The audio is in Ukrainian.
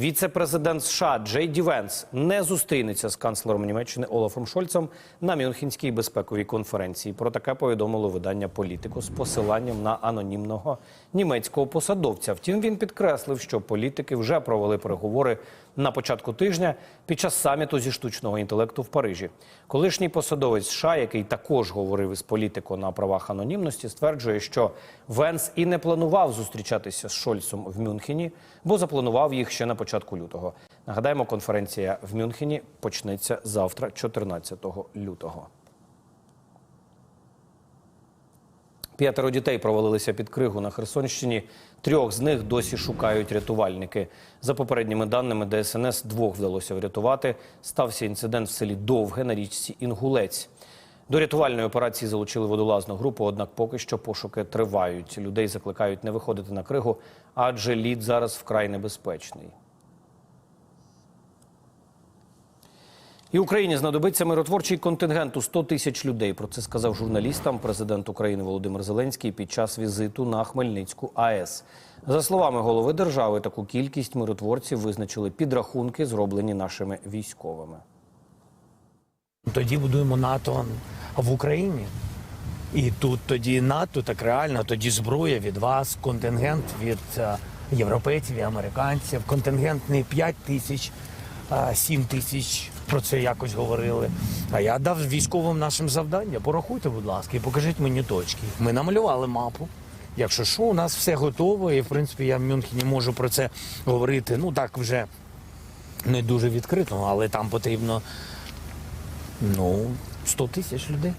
Віце-президент США Джей Ді Венс не зустрінеться з канцлером Німеччини Олафом Шольцем на Мюнхенській безпековій конференції. Про таке повідомило видання політику з посиланням на анонімного німецького посадовця. Втім, він підкреслив, що політики вже провели переговори на початку тижня під час саміту зі штучного інтелекту в Парижі. Колишній посадовець США, який також говорив із політико на правах анонімності, стверджує, що Венс і не планував зустрічатися з Шольцем в Мюнхені, бо запланував їх ще на початку лютого. Нагадаємо, конференція в Мюнхені почнеться завтра, 14 лютого. П'ятеро дітей провалилися під кригу на Херсонщині. Трьох з них досі шукають рятувальники. За попередніми даними ДСНС, двох вдалося врятувати. Стався інцидент в селі Довге на річці Інгулець. До рятувальної операції залучили водолазну групу, однак поки що пошуки тривають. Людей закликають не виходити на кригу, адже лід зараз вкрай небезпечний. І Україні знадобиться миротворчий контингент у 100 тисяч людей. Про це сказав журналістам президент України Володимир Зеленський під час візиту на Хмельницьку АЕС. За словами голови держави, таку кількість миротворців визначили підрахунки, зроблені нашими військовими. Тоді будуємо НАТО в Україні. І тут тоді НАТО, так реально, тоді зброя від вас, контингент від е, європейців і американців. Контингент не 5 тисяч, 7 тисяч. Про це якось говорили. А я дав військовим нашим завдання. Порахуйте, будь ласка, і покажіть мені точки. Ми намалювали мапу. Якщо що, у нас все готово, і в принципі я в Мюнхені можу про це говорити. Ну так вже не дуже відкрито, але там потрібно ну 100 тисяч людей.